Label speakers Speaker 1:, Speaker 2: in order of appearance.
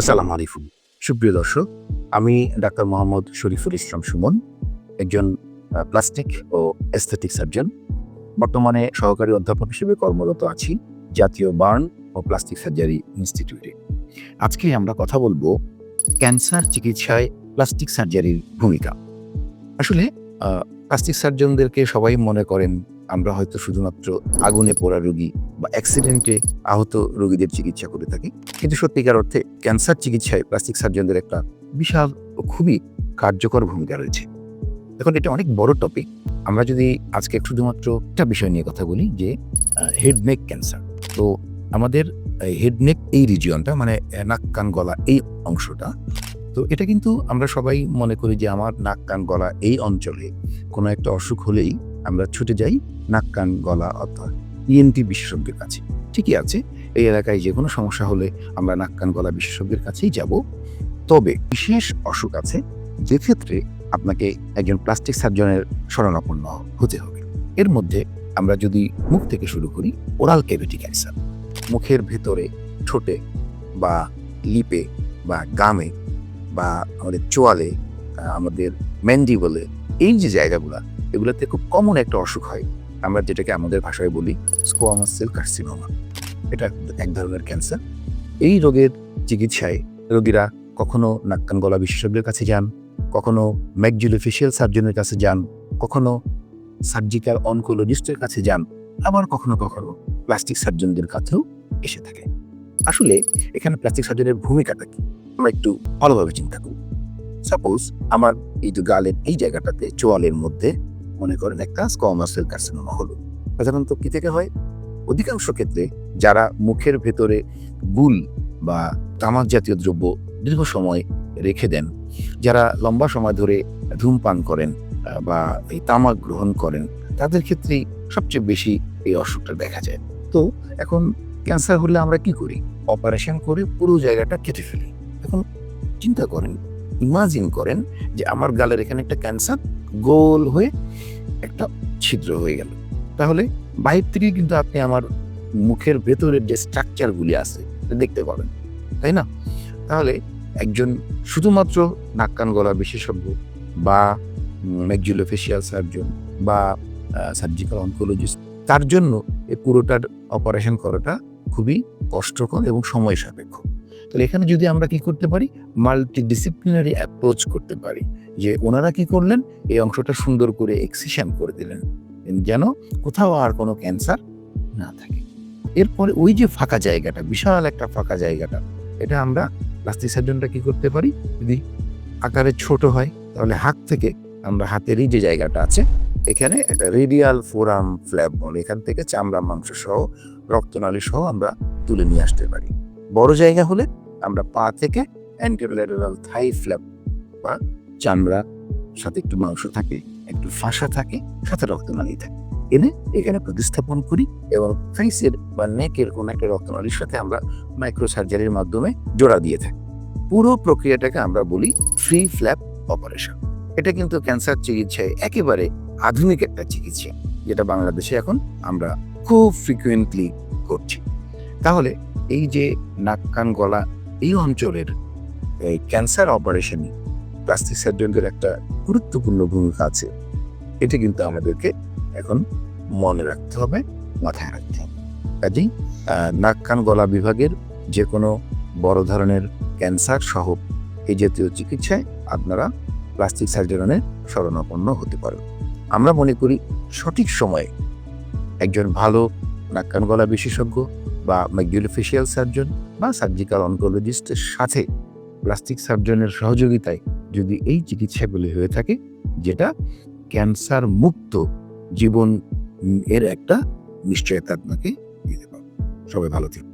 Speaker 1: আসসালামু আলাইকুম। সুপ্রিয় দর্শক, আমি ডাক্তার মোহাম্মদ শরীফুল ইসলাম সুমন, একজন প্লাস্টিক ও এস্থেটিক সার্জন বর্তমানে সহকারী অধ্যাপক হিসেবে কর্মরত আছি জাতীয় বার্ন ও প্লাস্টিক সার্জারি ইনস্টিটিউটে আজকে আমরা কথা বলব ক্যান্সার চিকিৎসায় প্লাস্টিক সার্জারির ভূমিকা। আসলে প্লাস্টিক সার্জনদেরকে সবাই মনে করেন, আমরা হয়তো শুধুমাত্র আগুনে পোড়া রোগী বা অ্যাক্সিডেন্টে আহত রোগীদের চিকিৎসা করে থাকি। কিন্তু সত্যিকার অর্থে ক্যান্সার চিকিৎসায় প্লাস্টিক সার্জনদের একটা বিশাল খুবই কার্যকর ভূমিকা রয়েছে। এখন এটা অনেক বড় টপিক আমরা যদি আজকে শুধুমাত্র একটা বিষয় নিয়ে কথা বলি যে হেডনেক ক্যান্সার তো আমাদের হেডনেক এই রিজিয়নটা মানে নাক, কান, গলা এই অংশটা, তো এটা কিন্তু আমরা সবাই মনে করি যে আমার নাক, কান, গলা এই অঞ্চলে কোনো একটা অসুখ হলেই আমরা ছুটে যাই নাক, কান, গলা অর্থাৎ ইএনটি বিশেষজ্ঞের কাছে। ঠিকই আছে, এই এলাকায় যে কোনো সমস্যা হলে আমরা নাক কান গলা বিশেষজ্ঞের কাছেই যাব। তবে বিশেষ অসুখ আছে যে ক্ষেত্রে আপনাকে একজন প্লাস্টিক সার্জনের শরণাপন্ন হতে হবে। এর মধ্যে আমরা যদি মুখ থেকে শুরু করি, ওরাল ক্যাভিটি ক্যান্সার মুখের ভেতরে, ঠোঁটে বা লিপে বা গামে বা আমাদের চোয়ালে আমাদের ম্যান্ডিবলে, এই যে জায়গাগুলো, এগুলোতে খুব কমন একটা অসুখ হয় আমরা যেটাকে আমাদের ভাষায় বলি স্কোয়ামাস সেল কার্সিনোমা এটা এক ধরনের ক্যান্সার এই রোগের চিকিৎসায় রোগীরা কখনো নাক কান গলা বিশেষজ্ঞের কাছে যান, কখনো ম্যাকজুলোফেশিয়াল সার্জনের কাছে যান, কখনো সার্জিক্যাল অনকোলজিস্টের কাছে যান, আবার কখনো কখনো প্লাস্টিক সার্জনদের কাছেও এসে থাকে। আসলে এখানে প্লাস্টিক সার্জনের ভূমিকাটা কি? আমরা একটু ভালোভাবে চিন্তা করি। সাপোজ আমার এই যে গালের এই জায়গাটাতে চোয়ালের মধ্যে মনে করেন, একটা স্কমাসেল কার্সিনোমা হলো সাধারণত কি থেকে হয়? অধিকাংশ ক্ষেত্রে যারা মুখের ভেতরে গুল বা তামাক জাতীয় দ্রব্য দীর্ঘ সময় রেখে দেন, যারা লম্বা সময় ধরে ধূমপান করেন বা এই তামাক গ্রহণ করেন, তাদের ক্ষেত্রেই সবচেয়ে বেশি এই অসুখটা দেখা যায়। তো এখন ক্যান্সার হলে আমরা কি করি? অপারেশন করে পুরো জায়গাটা কেটে ফেলি। এখন চিন্তা করেন, ইমাজিন করেন যে আমার গালের এখানে একটা ক্যান্সার গোল হয়ে একটা ছিদ্র হয়ে গেল। তাহলে বাইরে থেকে কিন্তু আপনি আমার মুখের ভেতরের যে স্ট্রাকচারগুলি আছে দেখতে পাবেন, তাই না? তাহলে একজন শুধুমাত্র নাক কান গলা বিশেষজ্ঞ বা ম্যাকজুলোফেশিয়াল সার্জন বা সার্জিক্যাল অনকোলজিস্ট তার জন্য এই পুরোটার অপারেশন করাটা খুবই কষ্টকর এবং সময় সাপেক্ষ। তাহলে এখানে যদি আমরা কি করতে পারি? মাল্টিডিসিপ্লিনারি অ্যাপ্রোচ করতে পারি। যে ওনারা কি করলেন? এই অংশটা সুন্দর করে এক্সিশন করে দিলেন। যেন কোথাও আর কোনো ক্যান্সার না থাকে। এরপরে ওই যে ফাঁকা জায়গাটা, বিশাল একটা ফাঁকা জায়গাটা, এটা আমরা প্লাস্টিক সার্জনটা কি করতে পারি? যদি আকারে ছোট হয়, তাহলে হাত থেকে আমরা হাতেরই যে জায়গাটা আছে, এখানে একটা রেডিয়াল ফোরাম ফ্ল্যাপ বলে, এখান থেকে চামড়া, মাংস সহ, রক্তনালী সহ আমরা তুলে নিয়ে আসতে পারি। বড় জায়গা হলে আমরা পা থেকে অ্যান্টিলেটারাল থাই ফ্ল্যাপ বা চামড়া, সাথে একটু মাংস থাকে, একটু ফাঁসা থাকে, সাথে রক্তনালী থাকে। এনে এখানে প্রতিস্থাপন করি এবং ফেসের বা নেকের কোনো একটা রক্তনালীর সাথে আমরা মাইক্রো সার্জারির মাধ্যমে জোড়া দিয়ে থাকি। পুরো প্রক্রিয়াটাকে আমরা বলি ফ্রি ফ্ল্যাপ অপারেশন এটা কিন্তু ক্যান্সার চিকিৎসায় একেবারে আধুনিক একটা চিকিৎসা, যেটা বাংলাদেশে এখন আমরা খুব ফ্রিকুয়েন্টলি করছি। তাহলে এই যে নাক কান গলা এই অঞ্চলের এই ক্যান্সার অপারেশনে প্লাস্টিক সার্জনদের একটা গুরুত্বপূর্ণ ভূমিকা আছে। এটা কিন্তু আমাদেরকে এখন মনে রাখতে হবে, মাথায় রাখতে হবে। কাজেই নাক, কান, গলা বিভাগের যে কোনো বড় ধরনের ক্যান্সার সহ এই জাতীয় চিকিৎসায় আপনারা প্লাস্টিক সার্জনের শরণাপন্ন হতে পারেন। আমরা মনে করি সঠিক সময়ে একজন ভালো নাক, কান, গলা বিশেষজ্ঞ বা ম্যাকডিউলোফেশিয়াল সার্জন বা সার্জিক্যাল অনকোলজিস্টের সাথে প্লাস্টিক সার্জনের সহযোগিতায় যদি এই চিকিৎসাগুলি হয়ে থাকে, যেটা ক্যান্সার মুক্ত জীবন এর একটা নিশ্চয়তা আপনাকে দিতে পারবে। সবাই ভালো থাকুন